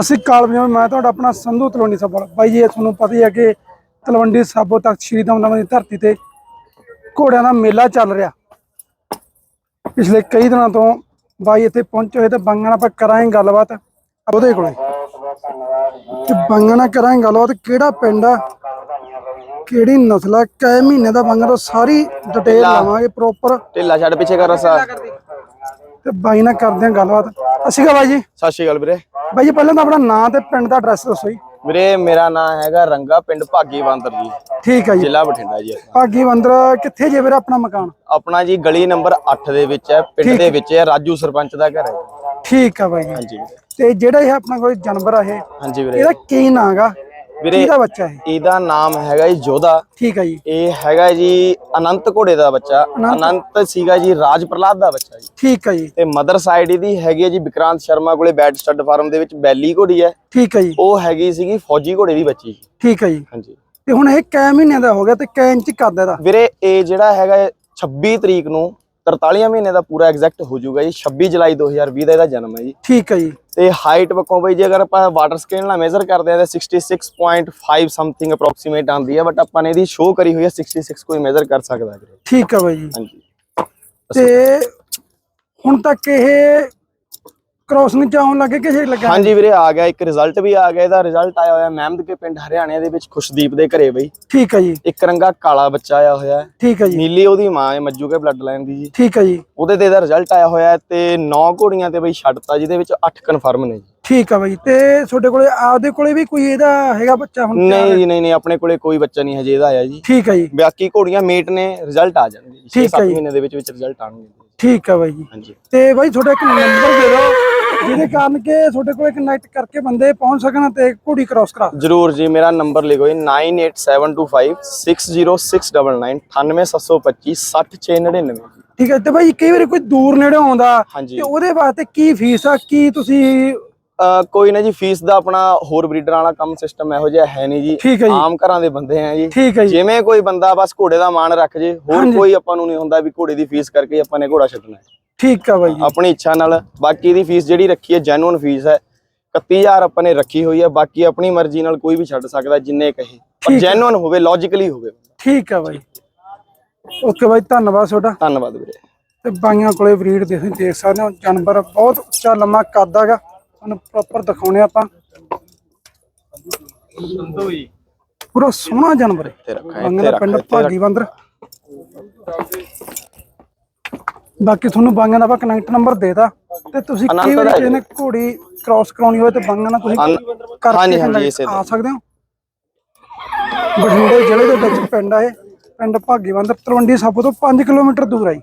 ਅਸੀਂ ਕਾਲਵੀਆਂ ਮੈਂ ਤੁਹਾਡਾ ਆਪਣਾ ਸੰਧੂ ਤਲਵੰਡੀ ਸਾਬੋ ਬਾਈ ਜੀ ਤੁਹਾਨੂੰ ਪਤਾ ਹੀ ਹੈ ਕਿ ਤਲਵੰਡੀ ਸਾਬੋ ਤੱਕ ਸ਼੍ਰੀ ਦਮਦਮਾ ਦੀ ਧਰਤੀ ਤੇ ਘੋੜਿਆਂ ਦਾ ਮੇਲਾ ਚੱਲ ਰਿਹਾ। ਪਿਛਲੇ ਕਈ ਦਿਨਾਂ ਤੋਂ ਬਾਈ ਇੱਥੇ ਪਹੁੰਚੇ ਹੋਏ ਤੇ ਬੰਗਾਂ ਨਾਲ ਆਪਾਂ ਕਰਾਂਗੇ ਗੱਲਬਾਤ। ਉਹਦੇ ਕੋਲੇ। ਤੇ ਬੰਗਾਂ ਨਾਲ ਕਰਾਂਗੇ ਗੱਲਬਾਤ ਕਿਹੜਾ ਪਿੰਡ ਆ? ਕਿਹੜੀ ਨਸਲ ਆ? ਕੈ ਮਹੀਨੇ ਦਾ ਬੰਗਾਂ ਤੋਂ ਸਾਰੀ ਡਿਟੇਲ ਲਵਾਂਗੇ ਪ੍ਰੋਪਰ ਢਿੱਲਾ ਛੱਡ ਪਿੱਛੇ ਕਰ ਰਸਾ ਤੇ ਬਾਈ ਨਾਲ ਕਰਦੇ ਹਾਂ ਗੱਲਬਾਤ। ਅਸੀਂ ਕਾ ਬਾਈ ਜੀ। ਸਤਿ ਸ਼੍ਰੀ ਅਕਾਲ ਵੀਰੇ। ਬਾਈ ਜੀ ਪਹਿਲਾਂ ਤਾਂ ਆਪਣਾ ਨਾਂ ਤੇ ਪਿੰਡ ਦਾ ਐਡਰੈਸ ਦੱਸੋ ਜੀ। ਵੀਰੇ ਮੇਰਾ ਨਾਮ ਹੈਗਾ ਰੰਗਾ ਪਿੰਡ ਭਾਗੀ ਬਾਂਦਰ ਜੀ। ਠੀਕ ਹੈ ਜੀ। ਜ਼ਿਲ੍ਹਾ ਬਠਿੰਡਾ ਜੀ ਆਪਣਾ। ਭਾਗੀ ਬੰਦਰ ਕਿੱਥੇ ਜੇ ਵੀਰ ਆਪਣਾ ਮਕਾਨ? ਆਪਣਾ ਜੀ ਗਲੀ ਨੰਬਰ 8 ਦੇ ਵਿੱਚ ਹੈ ਪਿੰਡ ਦੇ ਵਿੱਚ ਹੈ ਰਾਜੂ ਸਰਪੰਚ ਦਾ ਘਰ ਹੈ। ਠੀਕ ਆ ਬਾਈ ਜੀ। ਹਾਂਜੀ। ਵੀਰੇ ਤੇ ਜਿਹੜਾ ਇਹ ਆਪਣਾ ਕੋਲ ਜਾਨਵਰ ਆ ਇਹ ਹਾਂਜੀ ਵੀਰੇ। ਇਹਦਾ ਕੀ ਨਾਂ ਗਾ ਵੀਰੇ ਕਿਹਦਾ ਬੱਚਾ ਇਹ? ਇਹਦਾ ਨਾਮ ਹੈਗਾ ਜੀ ਜੋਧਾ। ਠੀਕ ਆ ਜੀ। ਇਹ ਹੈਗਾ ਜੀ ਅਨੰਤ ਘੋੜੇ ਦਾ ਬੱਚਾ। ਅਨੰਤ? ਸੀਗਾ ਜੀ ਰਾਜ ਪ੍ਰਲਾਦ ਦਾ ਬੱਚਾ ਜੀ। ਠੀਕ ਆ ਜੀ। ਤੇ ਮਦਰ ਸਾਈਡ ਇਹਦੀ ਹੈਗੀ ਹੈ ਜੀ ਵਿਕਰਾਂਤ ਸ਼ਰਮਾ ਕੋਲੇ ਬੈਡ ਸਟੱਡ ਫਾਰਮ ਦੇ ਵਿੱਚ ਬੈਲੀ ਘੋੜੀ ਹੈ। ਠੀਕ ਆ ਜੀ। ਉਹ ਹੈਗੀ ਸੀਗੀ ਫੌਜੀ ਘੋੜੇ ਦੀ ਬੱਚੀ। ਠੀਕ ਆ ਜੀ। ਹਾਂਜੀ। ਤੇ ਹੁਣ ਇਹ ਕੈ ਮਹੀਨਿਆਂ ਦਾ ਹੋ ਗਿਆ ਤੇ ਕੈ ਇੰਚ ਕਰਦਾ ਇਹਦਾ? ਵੀਰੇ ਇਹ ਜਿਹੜਾ ਹੈਗਾ ਇਹ 26 ਤਰੀਕ ਨੂੰ 43 ਮਹੀਨੇ ਦਾ ਪੂਰਾ ਐਗਜ਼ੈਕਟ ਹੋ ਜਾਊਗਾ ਜੀ 26 ਜੁਲਾਈ 2020 ਦਾ ਇਹਦਾ ਜਨਮ ਹੈ ਜੀ। ਠੀਕ ਆ ਜੀ। ਤੇ ਹਾਈਟ ਬੱਕੋਂ ਬਈ ਜੇ ਅਗਰ ਆਪਾਂ ਵਾਟਰ ਸਕੇਲ ਨਾਲ ਮੇਜ਼ਰ ਕਰਦੇ ਆ ਤਾਂ 66.5 ਸਮਥਿੰਗ ਅਪਰੋਕਸੀਮੇਟ ਆਉਂਦੀ ਹੈ ਬਟ ਆਪਾਂ ਨੇ ਇਹਦੀ ਸ਼ੋ ਕਰੀ ਹੋਈ ਹੈ 66 ਕੋਈ ਮੇਜ਼ਰ ਕਰ ਸਕਦਾ ਠੀਕ ਆ ਬਾਈ ਜੀ। ਹਾਂਜੀ। ਤੇ ਹੁਣ ਤੱਕ ਇਹ ਕ੍ਰੋਸ ਨਹੀਂ ਚਾਉਣ ਲੱਗੇ ਕਿ ਜੇ ਲੱਗਾ ਹਾਂਜੀ ਵੀਰੇ ਆ ਗਿਆ ਇੱਕ ਰਿਜ਼ਲਟ ਵੀ ਆ ਗਿਆ ਇਹਦਾ ਰਿਜ਼ਲਟ ਆਇਆ ਹੋਇਆ ਮਹਿਮਦ ਕੇ ਪਿੰਡ ਹਰਿਆਣੇ ਦੇ ਵਿੱਚ ਖੁਸ਼ਦੀਪ ਦੇ ਘਰੇ ਬਈ। ਠੀਕ ਆ ਜੀ। ਇੱਕ ਰੰਗਾ ਕਾਲਾ ਬੱਚਾ ਆਇਆ ਹੋਇਆ ਹੈ। ਠੀਕ ਆ ਜੀ। ਨੀਲੀ ਉਹਦੀ ਮਾਂ ਹੈ ਮੱਜੂ ਕੇ ਬਲੱਡ ਲਾਈਨ ਦੀ ਜੀ। ਠੀਕ ਆ ਜੀ। ਉਹਦੇ ਤੇ ਇਹਦਾ ਰਿਜ਼ਲਟ ਆਇਆ ਹੋਇਆ ਹੈ ਤੇ 9 ਘੋੜੀਆਂ ਤੇ ਬਈ ਛੱਡਤਾ ਜਿਹਦੇ ਵਿੱਚ 8 ਕਨਫਰਮ ਨੇ ਜੀ। ਠੀਕ ਆ ਬਾਈ ਤੇ ਤੁਹਾਡੇ ਕੋਲੇ ਆਪਦੇ ਕੋਲੇ ਵੀ ਕੋਈ ਇਹਦਾ ਹੈਗਾ ਬੱਚਾ ਹੁਣ? ਨਹੀਂ ਜੀ ਨਹੀਂ ਨਹੀਂ ਆਪਣੇ ਕੋਲੇ ਕੋਈ ਬੱਚਾ ਨਹੀਂ ਹਜੇ ਇਹਦਾ ਆਇਆ ਜੀ। ਠੀਕ ਆ ਜੀ। ਬਾਕੀ ਘੋੜੀਆਂ ਮੀਟ ਨੇ ਰਿਜ਼ਲਟ ਆ ਜਾਣਗੇ ਜੀ। ਠੀਕ ਹੈ 6-7 ਜੀ। ਮਹੀਨੇ ਦੇ ਵਿੱਚ ਵਿੱਚ ਰਿਜ਼ਲਟ ਆਣਗੇ ਠੀਕ ਆ ਬਾਈ। ਜੀ ਹਾਂਜੀ। ਤੇ ਬਾਈ ਤੁਹਾਡਾ ਇੱਕ ਨੰਬਰ ਦੇ ਦਿਓ। ਜਿਹਦੇ ਕਾਰਨ ਕਿ ਤੁਹਾਡੇ ਕੋਲੇ ਕਨੈਕਟ ਕਰਕੇ ਬੰਦੇ ਪਹੁੰਚ ਸਕਣ ਤੇ ਘੋੜੀ ਕ੍ਰਾਸ ਕਰਾ ਜਰੂਰ ਜੀ ਮੇਰਾ ਨੰਬਰ ਲਿਖੋ ਜੀ 9872560699 ਠੀਕ ਹੈ ਤੇ ਬਾਈ ਕਈ ਵਾਰੀ ਕੋਈ ਦੂਰ ਨੇੜੇ ਆਉਂਦਾ ਤੇ ਉਹਦੇ ਵਾਸਤੇ ਕੀ ਫੀਸ ਆ ਕੀ ਤੁਸੀਂ ਕੋਈ ਨਾ ਜੀ ਫੀਸ ਦਾ ਆਪਣਾ ਹੋਰ ਬਰੀਡਰਾਂ ਵਾਲਾ ਕੰਮ ਸਿਸਟਮ ਇਹੋ ਜਿਹਾ ਹੈ ਨਹੀਂ ਜੀ ਆਮ ਘਰਾਂ ਦੇ ਬੰਦੇ ਆ ਜੀ ਠੀਕ ਹੈ ਜਿਵੇਂ ਕੋਈ ਬੰਦਾ ਬਸ ਘੋੜੇ ਦਾ ਮਾਣ ਰੱਖ ਜੇ ਹੋਰ ਕੋਈ ਆਪਾਂ ਨੂੰ ਨਹੀਂ ਹੁੰਦਾ ਵੀ ਘੋੜੇ ਦੀ ਫੀਸ ਕਰਕੇ ਆਪਾਂ ਨੇ ਘੋੜਾ ਛੱਡਣਾ ਹੈ ਠੀਕ ਆ ਬਾਈ ਜੀ। ਆਪਣੀ ਇੱਛਾ ਨਾਲ। ਬਾਕੀ ਦੀ ਫੀਸ ਜਿਹੜੀ ਰੱਖੀ ਹੈ ਜੈਨੂਨ ਫੀਸ ਹੈ। 31000 ਆਪਾਂ ਨੇ ਰੱਖੀ ਹੋਈ ਹੈ। ਬਾਕੀ ਆਪਣੀ ਮਰਜ਼ੀ ਨਾਲ ਕੋਈ ਵੀ ਛੱਡ ਸਕਦਾ ਜਿੰਨੇ ਕਹੇ। ਪਰ ਹੈ। ਜੈਨੂਨ ਹੋਵੇ ਲੌਜੀਕਲੀ ਹੋਵੇ। ਠੀਕ ਆ ਬਾਈ। ਓਕੇ ਬਾਈ ਧੰਨਵਾਦ ਤੁਹਾਡਾ। ਧੰਨਵਾਦ ਵੀਰੇ। ਤੇ ਬਾਈਆਂ ਕੋਲੇ ਬਰੀਡ ਤੁਸੀਂ ਦੇਖ ਸਕਦੇ ਹੋ ਜਾਨਵਰ ਬਹੁਤ ਉੱਚਾ ਲੰਮਾ ਕੱਦ ਹੈਗਾ। ਤੁਹਾਨੂੰ ਪ੍ਰੋਪਰ ਦਿਖਾਉਣੇ ਆਪਾਂ। ਪੂਰਾ ਸੋਹਣਾ ਜਾਨਵਰ ਹੈ। ਇੱਥੇ ਰੱਖਾਂ ਬੰਗਾਂ ਇੱਥੇ ਦਾ ਰੱਖ ਪਿੰਡ ਭਾਗੀ ਬੰਦਰ ਬਾਕੀ ਤੁਹਾਨੂੰ ਬਾਂਗਾਂ ਦਾ ਆਪਾਂ ਕਨੈਕਟ ਨੰਬਰ ਦੇਤਾ ਤੇ। ਤੁਸੀਂ ਕਈ ਵਾਰੀ ਕਿਸੇ ਨੇ ਘੋੜੀ ਕ੍ਰਾਸ ਕਰਾਉਣੀ ਹੋਵੇ ਤੇ ਬਾਂਗਾਂ ਨਾਲ ਤੁਸੀਂ ਹਾਂਜੀ, ਹਾਂਜੀ, ਲੈ ਇਸੇ ਆ ਸਕਦੇ ਹੋ? ਬਠਿੰਡੇ ਜ਼ਿਲ੍ਹੇ ਦੇ ਵਿੱਚ ਪਿੰਡ ਆ ਇਹ। ਪਿੰਡ ਭਾਗੀ ਬੰਦਰ ਤਲਵੰਡੀ ਸਾਬੋ ਤੋਂ 5 ਕਿਲੋਮੀਟਰ ਦੂਰ ਆ ਜੀ।